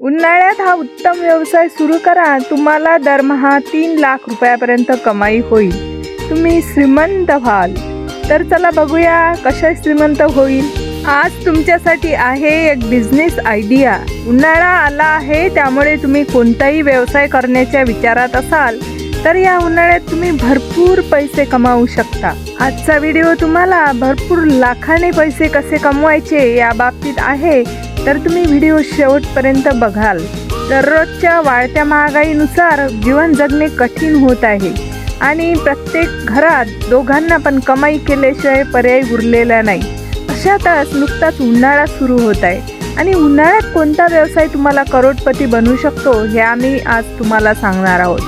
उन्हाळ्यात हा उत्तम व्यवसाय सुरू करा. तुम्हाला दरमहा तीन लाख रुपयापर्यंत कमाई होईल. तुम्ही श्रीमंत व्हाल. तर चला बघूया कशा श्रीमंत होईल. आज तुमच्यासाठी आहे एक बिझनेस आयडिया उन्हाळा आला आहे त्यामुळे तुम्ही कोणताही व्यवसाय करण्याच्या विचारात असाल तर या उन्हाळ्यात तुम्ही भरपूर पैसे कमावू शकता. आजचा व्हिडिओ तुम्हाला भरपूर लाखाने पैसे कसे कमवायचे या बाबतीत आहे. तर तुम्ही व्हिडिओ शेवटपर्यंत बघाल. दररोजच्या वाढत्या महागाईनुसार जीवन जगणे कठीण होत आहे. आणि प्रत्येक घरात दोघांना पण कमाई केल्याशिवाय पर्याय उरलेला नाही. अशातच नुकताच उन्हाळा सुरू होत आहे. आणि उन्हाळ्यात कोणता व्यवसाय तुम्हाला करोडपती बनवू शकतो हे आम्ही आज तुम्हाला सांगणार आहोत.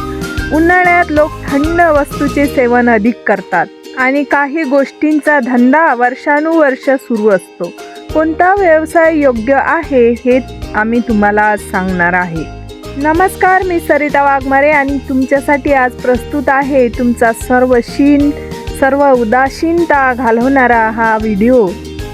उन्हाळ्यात लोक थंड वस्तूचे सेवन अधिक करतात. आणि काही गोष्टींचा धंदा वर्षानुवर्ष सुरू असतो. कोणता व्यवसाय योग्य आहे हे आम्ही तुम्हाला आज सांगणार आहे. नमस्कार मी सरिता वाघमारे आणि तुमच्यासाठी आज प्रस्तुत आहे तुमचा सर्व शीन सर्व उदासीनता घालवणारा हा व्हिडिओ.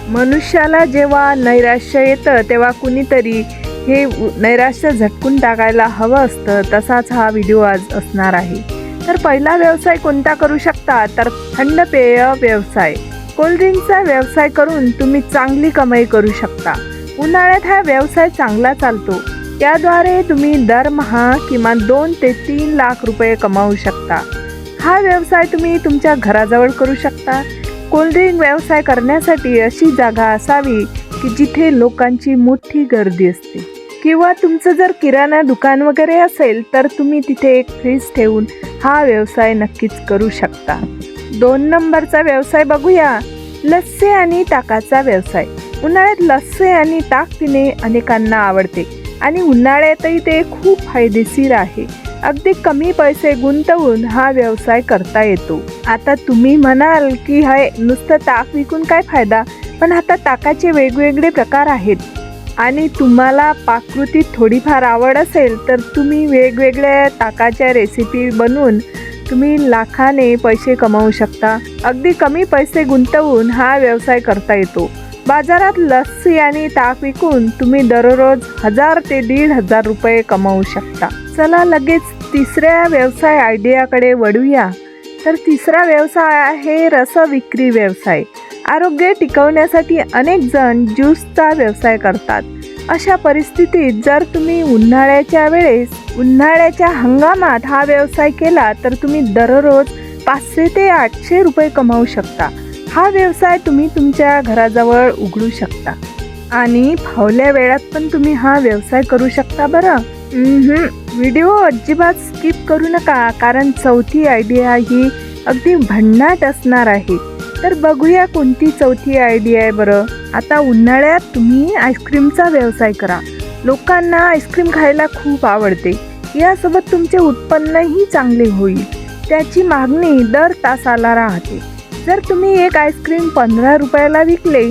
मनुष्याला जेव्हा नैराश्य येतं तेव्हा कुणीतरी हे नैराश्य झटकून टाकायला हवं असतं तसाच हा व्हिडिओ आज असणार आहे. तर पहिला व्यवसाय कोणता करू शकता? तर थंड पेय व्यवसाय. कोल्ड्रिंकचा व्यवसाय करून तुम्ही चांगली कमाई करू शकता. उन्हाळ्यात हा व्यवसाय चांगला चालतो. याद्वारे तुम्ही दरमहा किमान दोन ते तीन लाख रुपये कमावू शकता. हा व्यवसाय तुम्ही तुमच्या घराजवळ करू शकता. कोल्ड्रिंक व्यवसाय करण्यासाठी अशी जागा असावी की जिथे लोकांची मोठी गर्दी असते. किंवा तुमचं जर किराणा दुकान वगैरे असेल तर तुम्ही तिथे एक फ्रीज ठेवून हा व्यवसाय नक्कीच करू शकता. दोन नंबरचा व्यवसाय बघूया. लस्सी आणि ताकाचा व्यवसाय. उन्हाळ्यात लस्से आणि ताक पिणे अनेकांना आवडते आणि उन्हाळ्यातही ते खूप फायदेशीर आहे. अगदी कमी पैसे गुंतवून हा व्यवसाय करता येतो. आता तुम्ही म्हणाल की हाय नुसतं ताक विकून काय फायदा? पण आता ताकाचे वेगवेगळे प्रकार आहेत. आणि तुम्हाला पाककृतीत थोडीफार आवड असेल तर तुम्ही वेगवेगळ्या ताकाच्या रेसिपी बनवून तुम्ही लाखाने पैसे कमावू शकता. अगदी कमी पैसे गुंतवून हा व्यवसाय करता येतो. बाजारात लस्सी आणि ताक विकून तुम्ही दररोज हजार ते दीड हजार रुपये कमावू शकता. चला लगेच तिसऱ्या व्यवसाय आयडियाकडे वळूया. तर तिसरा व्यवसाय आहे रस विक्री व्यवसाय. आरोग्य टिकवण्यासाठी अनेक जण ज्यूसचा व्यवसाय करतात. अशा परिस्थितीत जर तुम्ही उन्हाळ्याच्या वेळेस उन्हाळ्याच्या हंगामात हा व्यवसाय केला तर तुम्ही दररोज पाचशे ते आठशे रुपये कमावू शकता. हा व्यवसाय तुम्ही तुमच्या घराजवळ उघडू शकता. आणि फावल्या वेळात पण तुम्ही हा व्यवसाय करू शकता बरं. व्हिडिओ अजिबात स्किप करू नका कारण चौथी आयडिया ही अगदी भन्नाट असणार आहे. तर बघूया कोणती चौथी आयडिया आहे बरं. आता उन्हाळ्यात तुम्ही आईस्क्रीमचा व्यवसाय करा. लोकांना आईस्क्रीम खायला खूप आवडते. यासोबत तुमचे उत्पन्नही चांगले होईल. त्याची मागणी दर तासाला राहते. जर तुम्ही एक आईस्क्रीम पंधरा रुपयाला विकले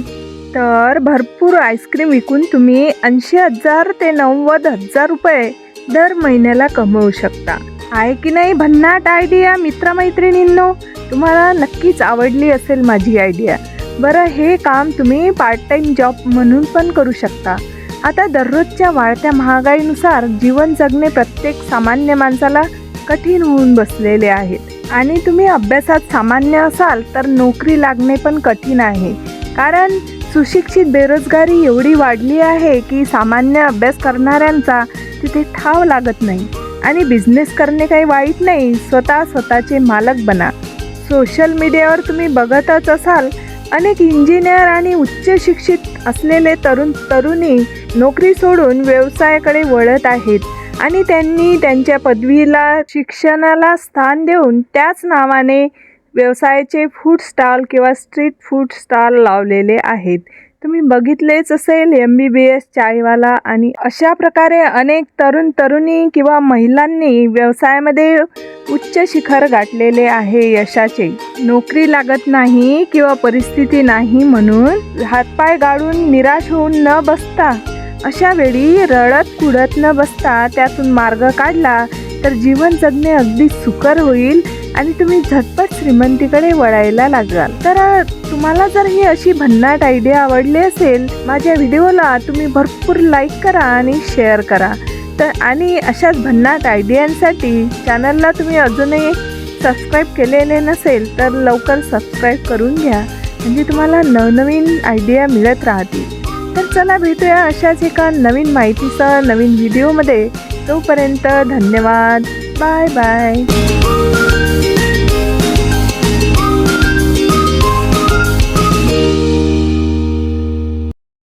तर भरपूर आईस्क्रीम विकून तुम्ही ऐंशी हजार ते नव्वद हजार रुपये दर महिन्याला कमवू शकता. आहे की नाही? भन्नाट आयडिया मित्रमैत्रिणींनो तुम्हाला नक्कीच आवडली असेल माझी आयडिया बरं हे काम तुम्ही पार्ट टाइम जॉब म्हणून पण करू शकता. आता दररोजच्या वाढत्या महागाईनुसार जीवन जगणे प्रत्येक सामान्य माणसाला कठीण होऊन बसलेले आहेत. आणि तुम्ही अभ्यासात सामान्य असाल तर नोकरी लागणे पण कठीण आहे. कारण सुशिक्षित बेरोजगारी एवढी वाढली आहे की सामान्य अभ्यास करणाऱ्यांचा तिथे ठाव लागत नाही. आणि बिझनेस करणे काही वाईट नाही स्वतः स्वतःचे मालक बना. सोशल मीडियावर तुम्ही बघतच असाल अनेक इंजिनियर आणि उच्च शिक्षित असलेले तरुण तरुणी नोकरी सोडून व्यवसायाकडे वळत आहेत आणि त्यांनी त्यांच्या पदवीला शिक्षणाला स्थान देऊन त्याच नावाने व्यवसायाचे फूड स्टॉल किंवा स्ट्रीट फूड स्टॉल लावलेले आहेत. तुम्ही बघितलेच असेल M B B S Chaiwala आणि अशा प्रकारे अनेक तरुण तरुणी किंवा महिलांनी व्यवसायामध्ये उच्च शिखर गाठलेले आहे यशाचे. नोकरी लागत नाही किंवा परिस्थिती नाही म्हणून हातपाय गाळून निराश होऊन न बसता अशा वेळी रडत कुडत न बसता त्यातून मार्ग काढला तर जीवन जगणे अगदी सुकर होईल आणि तुम्ही झटपट श्रीमंतीकडे वळायला लागाल तर तुम्हाला जर ही अशी भन्नाट आयडिया आवडली असेल माझ्या व्हिडिओला तुम्ही भरपूर लाईक करा आणि शेअर करा. तर आणि अशाच भन्नाट आयडियांसाठी चॅनलला तुम्ही अजूनही सबस्क्राईब केलेले नसेल तर लवकर सबस्क्राईब करून घ्या. म्हणजे तुम्हाला नवनवीन आयडिया मिळत राहतील. तर चला भेटूया अशाच एका नवीन माहितीसह नवीन व्हिडिओमध्ये तोपर्यंत धन्यवाद. Bye bye